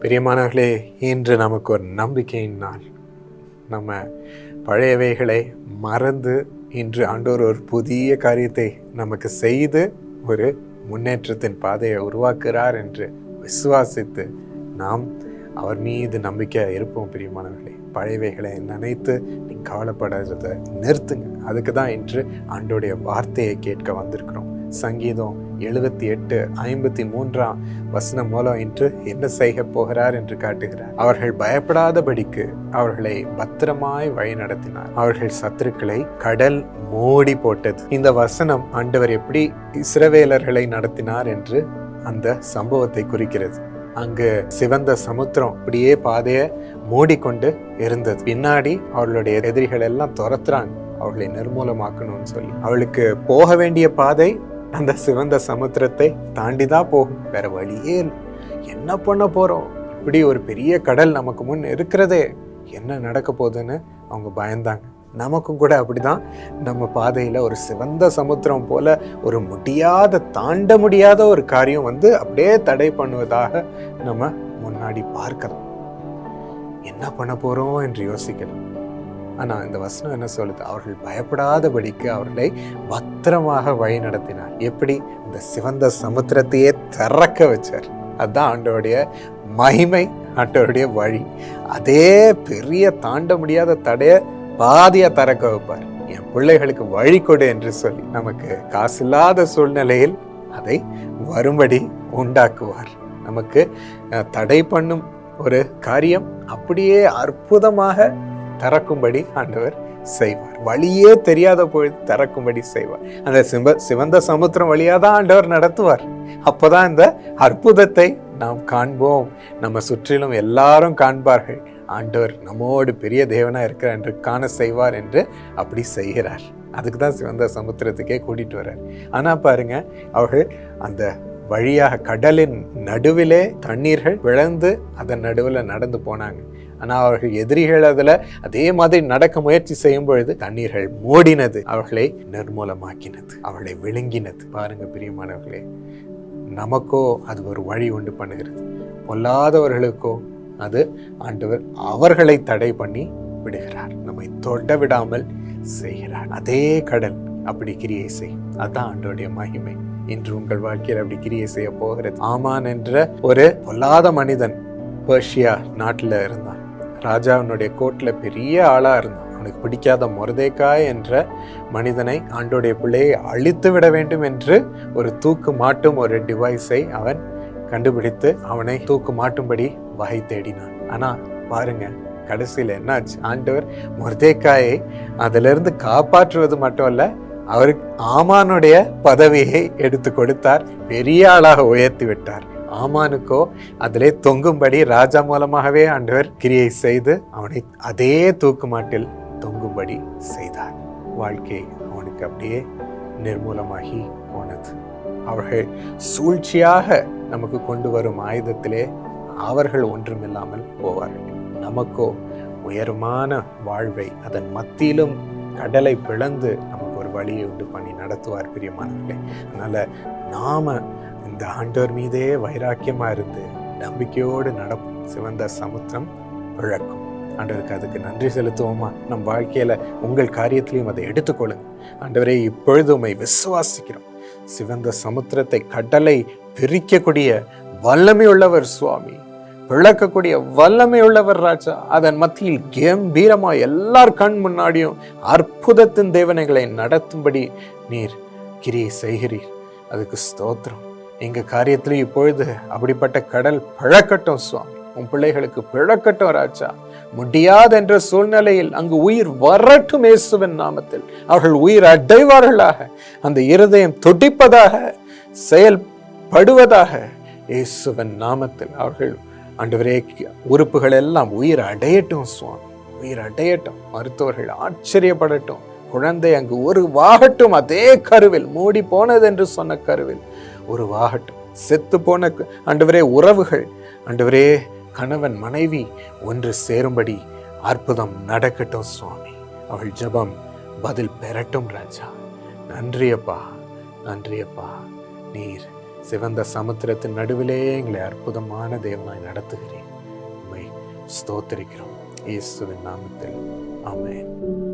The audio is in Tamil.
பிரியமானவர்களே இன்று நமக்கு ஒரு நம்பிக்கையின் நாள். நம்ம பழையவைகளை மறந்து இன்று ஆண்டோர் ஒரு புதிய காரியத்தை நமக்கு செய்து ஒரு முன்னேற்றத்தின் பாதையை உருவாக்குகிறார் என்று விசுவாசித்து நாம் அவர் மீது நம்பிக்கை இருப்போம் பிரியமானவர்களே. பழையவைகளை நினைத்து நீ கவலைப்படாததை நிறுத்துங்க. அதுக்கு தான் இன்று ஆண்டோடைய வார்த்தையை கேட்க வந்திருக்கிறோம். சங்கீதம் எழுபத்தி எட்டு ஐம்பத்தி மூன்றாம் வசனம் மூலம் இன்று என்ன செய்ய போகிறார் என்று காட்டுகிறார். அவர்கள் பயப்படாதபடிக்கு அவர்களை பத்திரமாய் வழி நடத்தினார். அவர்கள் சத்துருக்களை கடல் மூடி போட்டது. இந்த வசனம் ஆண்டவர் எப்படி இஸ்ரவேலர்களை நடத்தினார் என்று அந்த சம்பவத்தை குறிக்கிறது. அங்கு சிவந்த சமுத்திரம் அப்படியே பாதையை மூடிக்கொண்டு இருந்தது. பின்னாடி அவர்களுடைய எதிரிகள் எல்லாம் துரத்துறாங்க. அவர்களை நிர்மூலமாக்கணும்னு சொல்லி. அவளுக்கு போக வேண்டிய பாதை அந்த சிவந்த சமுத்திரத்தை தாண்டி தான் போகும். வேற வழியே என்ன பண்ண போகிறோம் இப்படி ஒரு பெரிய கடல் நமக்கு முன் இருக்கிறதே. என்ன நடக்க போகுதுன்னு அவங்க பயந்தாங்க. நமக்கும் கூட அப்படிதான். நம்ம பாதையில் ஒரு சிவந்த சமுத்திரம் போல ஒரு முடியாத தாண்ட முடியாத ஒரு காரியம் வந்து அப்படியே தடை பண்ணுவதாக நம்ம முன்னாடி பார்க்கலாம். என்ன பண்ண போகிறோம் என்று யோசிக்கலாம். ஆனால் இந்த வசனம் என்ன சொல்லுது? அவர்கள் பயப்படாதபடிக்கு அவர்களை பத்திரமாக வழி நடத்தினார். எப்படி? இந்த சிவந்த சமுத்திரத்தையே திறக்க வச்சார். அதுதான் ஆண்டவருடைய மகிமை ஆண்டவருடைய வழி. அதே பெரிய தாண்ட முடியாத தடைய பாதியாக திறக்க வைப்பார். என் பிள்ளைகளுக்கு வழி கொடு என்று சொல்லி நமக்கு காசில்லாத சூழ்நிலையில் அதை வரும்படி உண்டாக்குவார். நமக்கு தடை பண்ணும் ஒரு காரியம் அப்படியே அற்புதமாக திறக்கும்படி ஆண்டவர் செய்வார். வழியே தெரியாத பொழுது திறக்கும்படி செய்வார். அந்த சிவ சிவந்த சமுத்திரம் வழியாக தான் ஆண்டவர் நடத்துவார். அப்போதான் இந்த அற்புதத்தை நாம் காண்போம். நம்ம சுற்றிலும் எல்லாரும் காண்பார்கள். ஆண்டவர் நம்மோடு பெரிய தேவனாக இருக்கிறார் என்று காண செய்வார் என்று அப்படி செய்கிறார். அதுக்கு தான் சிவந்த சமுத்திரத்துக்கே கூட்டிட்டு வர்றார். ஆனால் பாருங்க அவர்கள் அந்த வழியாக கடலின் நடுவிலே தண்ணீர்கள் விழந்து அதன் நடுவில் நடந்து போனாங்க. ஆனால் அவர்கள் எதிரிகள் அதில் அதே மாதிரி நடக்க முயற்சி செய்யும் பொழுது தண்ணீர்கள் மூடினது. அவர்களை நிர்மூலமாக்கினது. அவர்களை விழுங்கினது. பாருங்க பிரியமானவர்களே நமக்கோ அது ஒரு வழி உண்டு பண்ணுகிறது. பொல்லாதவர்களுக்கோ அது ஆண்டவர் அவர்களை தடை பண்ணி விடுகிறார். நம்மை தொட விடாமல் செய்கிறார். அதே கடல் அப்படி கிரியை செய்யும் அதுதான் ஆண்டோடைய மகிமை. இன்று உங்கள் வாழ்க்கையில் அப்படி கிரியை செய்ய போகிறது. ஆமான் என்ற ஒரு பொல்லாத மனிதன் பர்ஷியா நாட்டில் இருந்தான். ராஜாவினுடைய கோட்டில் பெரிய ஆளாக இருந்தான். அவனுக்கு பிடிக்காத மொரதேக்காய் என்ற மனிதனை ஆண்டோடைய பிள்ளையை அழித்து விட வேண்டும் என்று ஒரு தூக்கு மாட்டும் ஒரு டிவைஸை அவன் கண்டுபிடித்து அவனை தூக்கு மாட்டும்படி வகை தேடினான். ஆனால் பாருங்க கடைசியில் என்னாச்சு? ஆண்டவர் மொர்தேக்காயை அதிலிருந்து காப்பாற்றுவது மட்டும் அல்ல அவருக்கு ஆமானுடைய பதவியை எடுத்து கொடுத்தார் பெரிய ஆளாக உயர்த்தி விட்டார். ஆமானுக்கோ அதிலே தொங்கும்படி ராஜா மூலமாகவே ஆண்டவர் கிரியை செய்து அவனை அதே தூக்குமாட்டில் தொங்கும்படி செய்தார். வாழ்க்கை அவனுக்கு அப்படியே நிர்மூலமாகி போனது. அவர்கள் சூழ்ச்சியாக நமக்கு கொண்டு வரும் ஆயுதத்திலே அவர்கள் ஒன்றுமில்லாமல் போவார்கள். நமக்கோ உயரமான வாழ்வை அதன் மத்தியிலும் கடலை பிளந்து நமக்கு ஒரு வழியை உண்டு பண்ணி நடத்துவார் பிரியமானவர்களே. அதனால் நாம இந்த ஆண்டவர் மீதே வைராக்கியமாக இருந்து நம்பிக்கையோடு நடக்கும் சிவந்த சமுத்திரம் பிழக்கும். ஆண்டவருக்கு அதுக்கு நன்றி செலுத்துவோமா? நம் வாழ்க்கையில் உங்கள் காரியத்திலையும் அதை எடுத்துக்கொள்ளுங்க. ஆண்டவரே இப்பொழுது உண்மை விசுவாசிக்கிறோம். சிவந்த சமுத்திரத்தை கடலை பிரிக்கக்கூடிய வல்லமை உள்ளவர் சுவாமி பிளக்கக்கூடிய வல்லமை உள்ளவர் ராஜா அதன் மத்தியில் கம்பீரமாக எல்லார் கண் முன்னாடியும் அற்புதத்தின் தேவனைகளை நடத்தும்படி நீர் கிரியை செய்கிறீர். அதுக்கு ஸ்தோத்திரம். எங்கள் காரியத்துல இப்பொழுது அப்படிப்பட்ட கடல் பழக்கட்டும் சுவாமி. உன் பிள்ளைகளுக்கு பிழக்கட்டும் ராஜா. முடியாது என்ற சூழ்நிலையில் அங்கு உயிர் வரட்டும் இயேசுவின் நாமத்தில். அவர்கள் உயிர் அடைவார்களாக. அந்த இருதயம் துடிப்பதாக செயல்படுவதாக இயேசுவின் நாமத்தில் அவர்கள் ஆண்டவரே உறுப்புகள் எல்லாம் உயிர் அடையட்டும் சுவாமி. உயிர் அடையட்டும். மருத்துவர்கள் ஆச்சரியப்படட்டும். குழந்தை அங்கு ஒரு வாகட்டும் அதே கருவில் மூடி போனது என்று சொன்ன கருவில். ஒரு வாகட்டும் செத்து போன கு- ஆண்டவரே உறவுகள். ஆண்டவரே கணவன் மனைவி ஒன்று சேரும்படி அற்புதம் நடக்கட்டும் சுவாமி. அவள் ஜெபம் பதில் பெறட்டும் ராஜா. நன்றியப்பா நன்றியப்பா நீர் சிவந்த சமுத்திரத்தின் நடுவிலே எங்களை அற்புதமான தேவனாய் நடத்துகிறீர். ஸ்தோத்திரிக்கிறோம். இயேசுவின் நாமத்தில். அமேன்